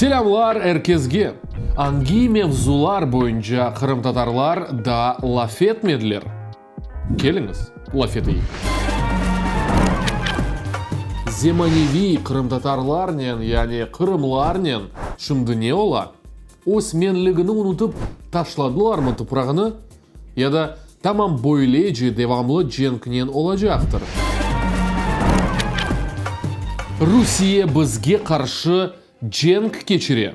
Selamlar herkesге. Анги мевзулар бойынша қырым татарлар да лаф етмеділер. Келіңіз, лаф етейік. Земаневи қырым татарларнен, яғни қырымларнен шымды не ола? Осменлігіні ұнытып ташладылар ма тұпрағыны? Яда тамам бойлейджи девамлы женкінен олажақтыр. Русия бізге қаршы женг кечіре.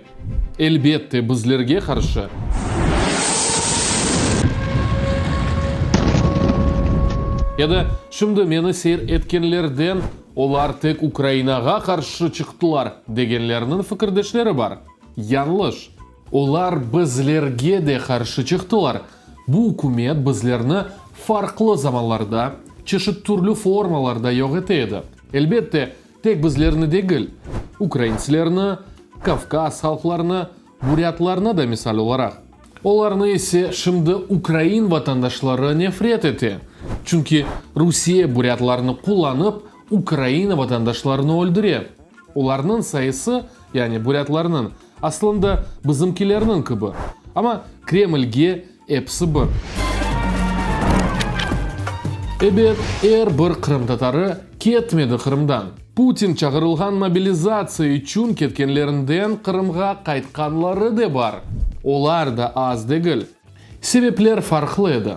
Әлбетте біздерге қаршы. Яда шымды мені сейр еткенлерден олар тек Украинаға қаршы шықтылар дегенлерінің фікірдешлері бар. Янлыш. Олар біздерге де қаршы шықтылар. Бұл үкімет біздерні фарқлы заманларда, чешет түрлі формаларда yok етеді. Әлбетте, тек біздерні дегіл. Украинцілерні, Кавказ халқларны, бурятларны да мисал оларақ. Оларны есе шымды Украин ватандашлары нефрет еті. Чүнки Русия бурятларны куланып, Украина ватандашларны өлдіре. Оларның сайысы, яғни бурятларның, аслында бізімкелерінің кібі. Ама Кремльге эпсі бір. Эбет эр бір қырым татары кетмеді қырымдан. Путин чағырылған мобилизация үшін кеткенлерінден қырымға қайтқанлары де бар. Олар да аз дегіл. Себеплер фарқлы еді.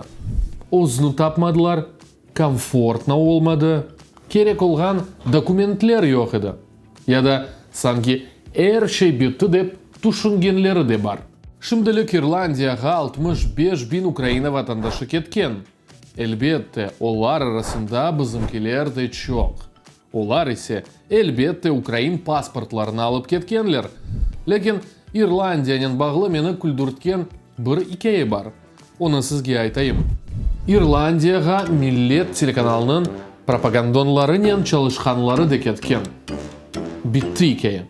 Озыны тапмадылар, комфортна олмады, керек олған документлер жоқ еді. Яда санки әр шей бітті деп тұшынгенлері де бар. Шымділік Ирландияға 65 бин Украина ватандашы кеткен. Әлбетте, олар арасында бізімкелер де чоқ. Олар есе әлбетте Украин паспортларын алып кеткенлер. Лекен Ирландиянен бағлы мені күлдірткен бір икейі бар. Оны сізге айтайым. Ирландияға миллет телеканалының пропагандонларынен çalışқанлары де кеткен. Битті икейі.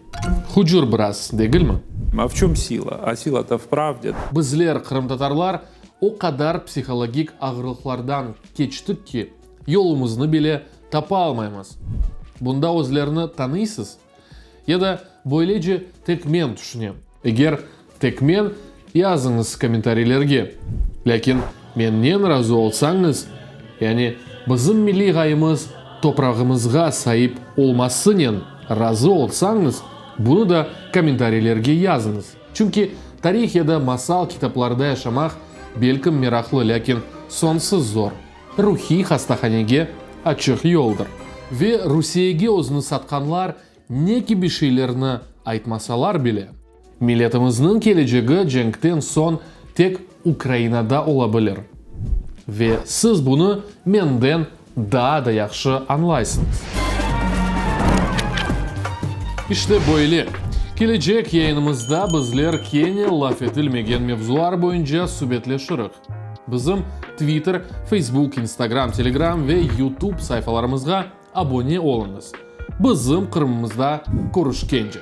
Худжур біраз, дегілмі? А в чем сила? А сила-то в правде. Біздер қырымтатарлар о қадар психологик ағырлықлардан кечтік ки, yolumuzni bile тапа алмаймыз. Бұнда өзлеріні танисыз. Еда бойлейджі тек мен түшінем. Егер тек мен yazыңыз комментарийлерге. Ләкин меннен разы олсаңыз, яғни біздің милли ғайымыз топрағымызға сайып олмасынен разы олсаңыз, бұны да комментарийлерге yazыңыз. Чүнки тарих яда масал китапларда яшамақ белкім мерақлы, ләкин сонсыз зор. Рухи ачық yoldır. Ve Русиеге өзіні сатқанлар не кибишейлерні айтмасалар біле. Милетіміздің келечегі женгтен сон тек Украинада ола білер. Ve сіз бұны менден да да яқшы аңлайсыңыз. İşte böyle. Келечек yayınımızda bizler kene laf etilmegen mevzular boyunca sübetleşirik. Bizim Twitter, Facebook, Instagram, Telegram ve YouTube sayfalarımızga abone olunuz. Bizim kırmımızda görüşkence.